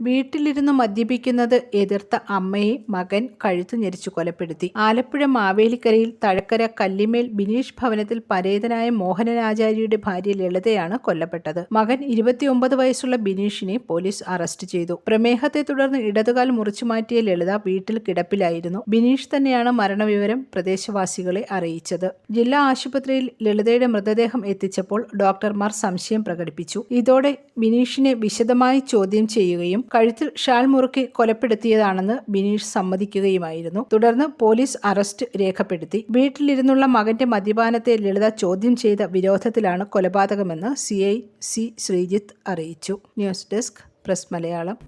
വീട്ടിലിരുന്ന് മദ്യപിക്കുന്നത് എതിർത്ത അമ്മയെ മകൻ കഴുത്തു ഞെരിച്ചു കൊലപ്പെടുത്തി. ആലപ്പുഴ മാവേലിക്കരയിൽ തഴക്കര കല്ലിമേൽ ബിനീഷ് ഭവനത്തിൽ പരേതനായ മോഹനനാചാര്യയുടെ ഭാര്യ ലളിതയാണ് കൊല്ലപ്പെട്ടത്. മകൻ ഇരുപത്തിയൊമ്പത് വയസ്സുള്ള ബിനീഷിനെ പോലീസ് അറസ്റ്റ് ചെയ്തു. പ്രമേഹത്തെ തുടർന്ന് ഇടതുകാൽ മുറിച്ചു മാറ്റിയ ലളിത വീട്ടിൽ കിടപ്പിലായിരുന്നു. ബിനീഷ് തന്നെയാണ് മരണവിവരം പ്രദേശവാസികളെ അറിയിച്ചത്. ജില്ലാ ആശുപത്രിയിൽ ലളിതയുടെ മൃതദേഹം എത്തിച്ചപ്പോൾ ഡോക്ടർമാർ സംശയം പ്രകടിപ്പിച്ചു. ഇതോടെ ബിനീഷിനെ വിശദമായി ചോദ്യം ചെയ്യുകയും കഴുത്തിൽ ഷാൽ മുറുക്കി കൊലപ്പെടുത്തിയതാണെന്ന് ബിനീഷ് സമ്മതിക്കുകയുമായിരുന്നു. തുടർന്ന് പോലീസ് അറസ്റ്റ് രേഖപ്പെടുത്തി. വീട്ടിലിരുന്നുള്ള മകന്റെ മദ്യപാനത്തെ ലളിത ചോദ്യം ചെയ്ത വിരോധത്തിലാണ് കൊലപാതകമെന്ന് സി ഐ സി ശ്രീജിത്ത് അറിയിച്ചു. News desk press Malayalam.